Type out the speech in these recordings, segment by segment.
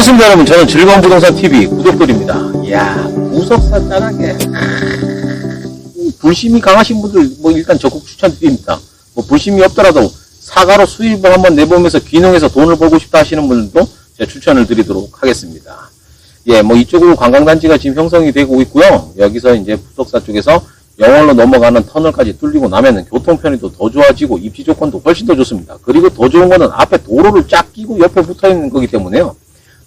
반갑습니다, 여러분. 저는 즐거운 부동산 TV 구독들입니다. 이야, 무석사 짠하게. 불심이 강하신 분들, 뭐, 일단 적극 추천드립니다. 뭐, 불심이 없더라도 사과로 수입을 한번 내보면서 귀농해서 돈을 벌고 싶다 하시는 분들도 제가 추천을 드리도록 하겠습니다. 예, 뭐, 이쪽으로 관광단지가 지금 형성이 되고 있고요. 여기서 이제 부석사 쪽에서 영월로 넘어가는 터널까지 뚫리고 나면은 교통편의도 더 좋아지고 입지 조건도 훨씬 더 좋습니다. 그리고 더 좋은 거는 앞에 도로를 쫙 끼고 옆에 붙어 있는 거기 때문에요.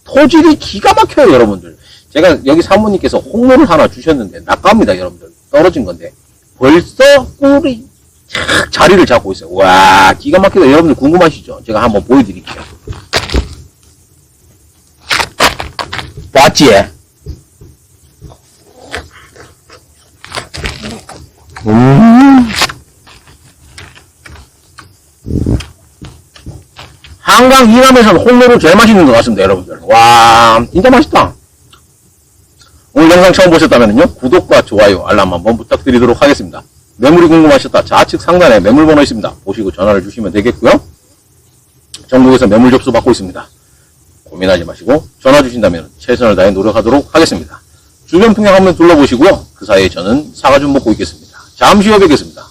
토질이 기가 막혀요, 여러분들. 제가 여기 사모님께서 홍로를 하나 주셨는데 낚갑니다, 여러분들. 떨어진 건데 벌써 꿀이 착 자리를 잡고 있어요. 와, 기가 막히다. 여러분들 궁금하시죠? 제가 한번 보여드릴게요. 봤지? 음. 한강 이남에서는 홍로를 제일 맛있는 것 같습니다, 여러분들. 와, 진짜 맛있다. 오늘 영상 처음 보셨다면요, 구독과 좋아요, 알람 한번 부탁드리도록 하겠습니다. 매물이 궁금하셨다. 좌측 상단에 매물 번호 있습니다. 보시고 전화를 주시면 되겠고요. 전국에서 매물 접수 받고 있습니다. 고민하지 마시고 전화 주신다면 최선을 다해 노력하도록 하겠습니다. 주변 풍경 한번 둘러보시고요. 그 사이에 저는 사과 좀 먹고 있겠습니다. 잠시 후에 뵙겠습니다.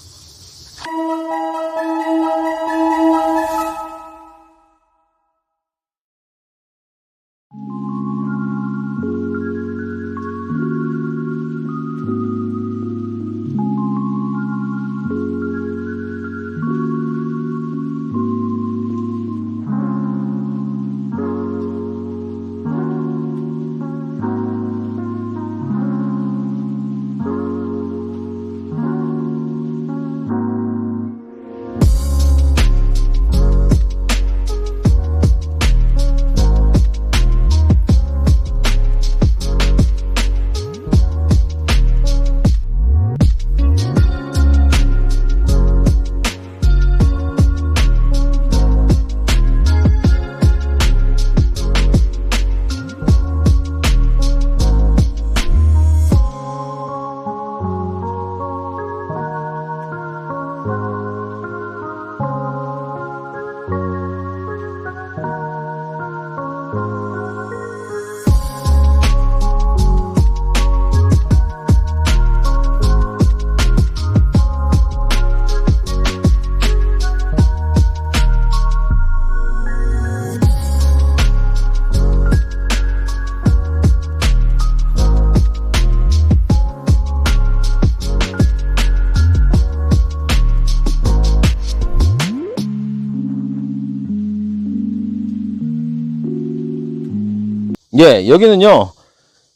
예, 여기는요,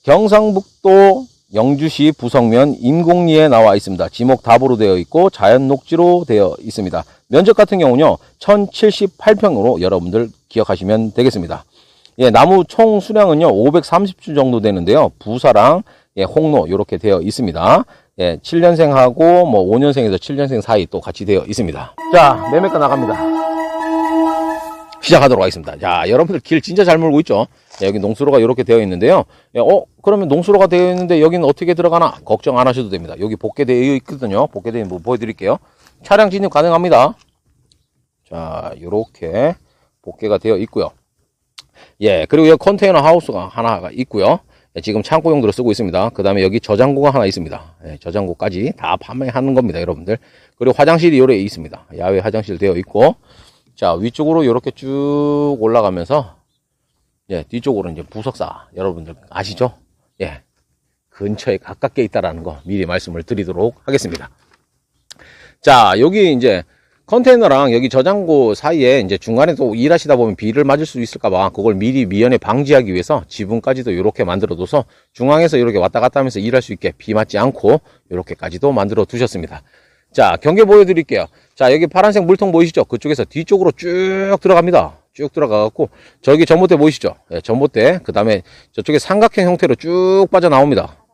경상북도 영주시 부성면 임곡리에 나와 있습니다. 지목 답으로 되어 있고 자연 녹지로 되어 있습니다. 면적 같은 경우는요, 1078평으로 여러분들 기억하시면 되겠습니다. 예, 나무 총 수량은요, 530주 정도 되는데요. 부사랑 예, 홍로 이렇게 되어 있습니다. 예, 7년생하고 뭐 5년생에서 7년생 사이 또 같이 되어 있습니다. 자, 매매가 나갑니다. 시작하도록 하겠습니다. 자, 여러분들 길 진짜 잘 몰고 있죠? 예, 여기 농수로가 이렇게 되어 있는데요. 예, 어, 그러면 농수로가 되어 있는데 여기는 어떻게 들어가나? 걱정 안 하셔도 됩니다. 여기 복개되어 있거든요. 복개되어 있는 거 보여드릴게요. 차량 진입 가능합니다. 자, 요렇게 복개가 되어 있고요. 예, 그리고 여기 컨테이너 하우스가 하나가 있고요. 예, 지금 창고 용도로 쓰고 있습니다. 그 다음에 여기 저장고가 하나 있습니다. 예, 저장고까지 다 판매하는 겁니다, 여러분들. 그리고 화장실이 요래 있습니다. 야외 화장실 되어 있고, 자, 위쪽으로 이렇게 쭉 올라가면서, 예, 뒤쪽으로 이제 부석사, 여러분들 아시죠? 예, 근처에 가깝게 있다라는 거 미리 말씀을 드리도록 하겠습니다. 자, 여기 이제 컨테이너랑 여기 저장고 사이에 이제 중간에 또 일하시다 보면 비를 맞을 수 있을까봐 그걸 미리 미연에 방지하기 위해서 지붕까지도 이렇게 만들어 둬서 중앙에서 이렇게 왔다 갔다 하면서 일할 수 있게 비 맞지 않고 이렇게까지도 만들어 두셨습니다. 자, 경계 보여드릴게요. 자, 여기 파란색 물통 보이시죠? 그쪽에서 뒤쪽으로 쭉 들어갑니다. 쭉 들어가갖고, 저기 전봇대 보이시죠? 네, 전봇대. 그 다음에 저쪽에 삼각형 형태로 쭉 빠져나옵니다.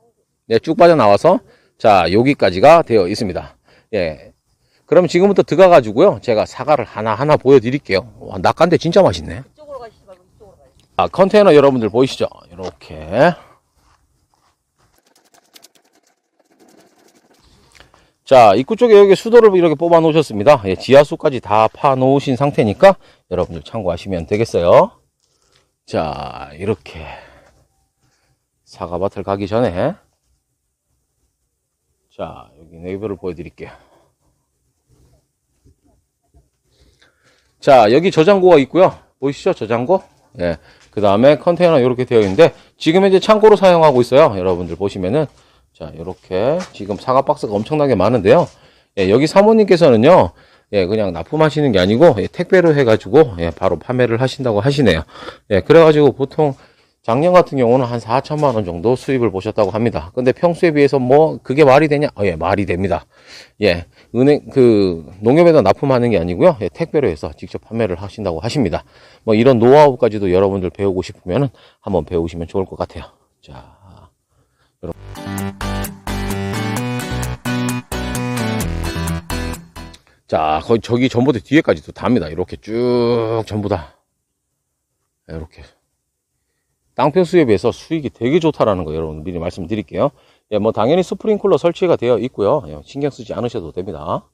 네, 쭉 빠져나와서, 자, 여기까지가 되어 있습니다. 예. 그럼 지금부터 들어가가지고요. 제가 사과를 하나하나 보여드릴게요. 와, 낙간데 진짜 맛있네. 아, 컨테이너 여러분들 보이시죠? 이렇게. 자, 입구 쪽에 여기 수도를 이렇게 뽑아 놓으셨습니다. 예, 지하수까지 다 파 놓으신 상태니까 여러분들 참고하시면 되겠어요. 자, 이렇게 사과밭을 가기 전에 자, 여기 네이버를 보여드릴게요. 자, 여기 저장고가 있고요. 보이시죠? 저장고? 예. 그 다음에 컨테이너 이렇게 되어 있는데 지금 이제 창고로 사용하고 있어요. 여러분들 보시면은 자, 이렇게 지금 사과 박스가 엄청나게 많은데요. 예, 여기 사모님께서는요. 예, 그냥 납품하시는 게 아니고 예, 택배로 해가지고 예, 바로 판매를 하신다고 하시네요. 예, 그래가지고 보통 작년 같은 경우는 한 4천만 원 정도 수입을 보셨다고 합니다. 근데 평소에 비해서 뭐 그게 말이 되냐? 어, 예, 말이 됩니다. 예, 은행 그 농협에다 납품하는 게 아니고요. 예, 택배로 해서 직접 판매를 하신다고 하십니다. 뭐 이런 노하우까지도 여러분들 배우고 싶으면은 한번 배우시면 좋을 것 같아요. 자, 자, 거의 저기 전부터 뒤에까지도 답니다. 이렇게 쭉 전부 다. 이렇게. 땅평 수에 비해서 수익이 되게 좋다라는 거 여러분 미리 말씀드릴게요. 예, 뭐 당연히 스프링클러 설치가 되어 있고요. 예, 신경 쓰지 않으셔도 됩니다.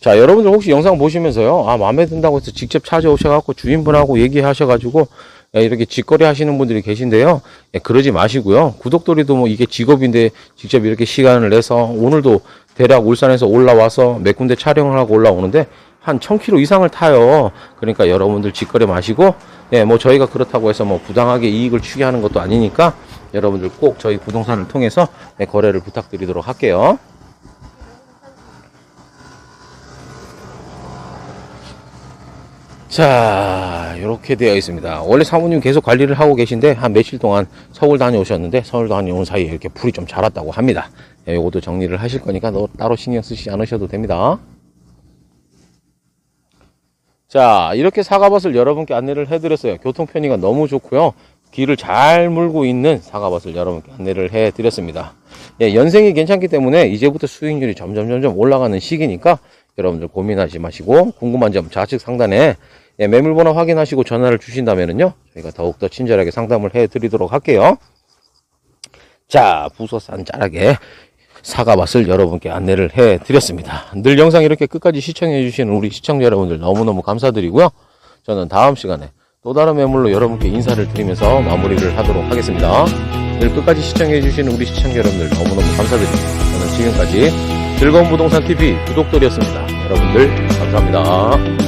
자, 여러분들 혹시 영상 보시면서요. 아, 마음에 든다고 해서 직접 찾아오셔 갖고 주인분하고 얘기하셔 가지고 예, 이렇게 직거래 하시는 분들이 계신데요. 예, 그러지 마시고요. 구독돌이도 뭐 이게 직업인데 직접 이렇게 시간을 내서 오늘도 대략 울산에서 올라와서 몇 군데 촬영을 하고 올라오는데 한 1000km 이상을 타요. 그러니까 여러분들 직거래 마시고 예, 뭐 저희가 그렇다고 해서 뭐 부당하게 이익을 취하는 것도 아니니까 여러분들 꼭 저희 부동산을 통해서 예, 거래를 부탁드리도록 할게요. 자, 이렇게 되어 있습니다. 원래 사모님 계속 관리를 하고 계신데 한 며칠 동안 서울 다녀오셨는데 서울 다녀온 사이에 이렇게 풀이 좀 자랐다고 합니다. 예, 요것도 정리를 하실 거니까 너 따로 신경 쓰시지 않으셔도 됩니다. 자, 이렇게 사과밭을 여러분께 안내를 해드렸어요. 교통 편의가 너무 좋고요. 길을 잘 물고 있는 사과밭을 여러분께 안내를 해드렸습니다. 예, 연생이 괜찮기 때문에 이제부터 수익률이 점점 점점 올라가는 시기니까 여러분들 고민하지 마시고 궁금한 점 좌측 상단에 예, 매물번호 확인하시고 전화를 주신다면은요 저희가 더욱더 친절하게 상담을 해드리도록 할게요. 자, 부서산 짜라게 사과밭을 여러분께 안내를 해드렸습니다. 늘 영상 이렇게 끝까지 시청해 주시는 우리 시청자 여러분들 너무너무 감사드리고요. 저는 다음 시간에 또 다른 매물로 여러분께 인사를 드리면서 마무리를 하도록 하겠습니다. 늘 끝까지 시청해 주시는 우리 시청자 여러분들 너무너무 감사드립니다. 저는 지금까지 즐거운 부동산 TV 구독돌이었습니다. 여러분들 감사합니다.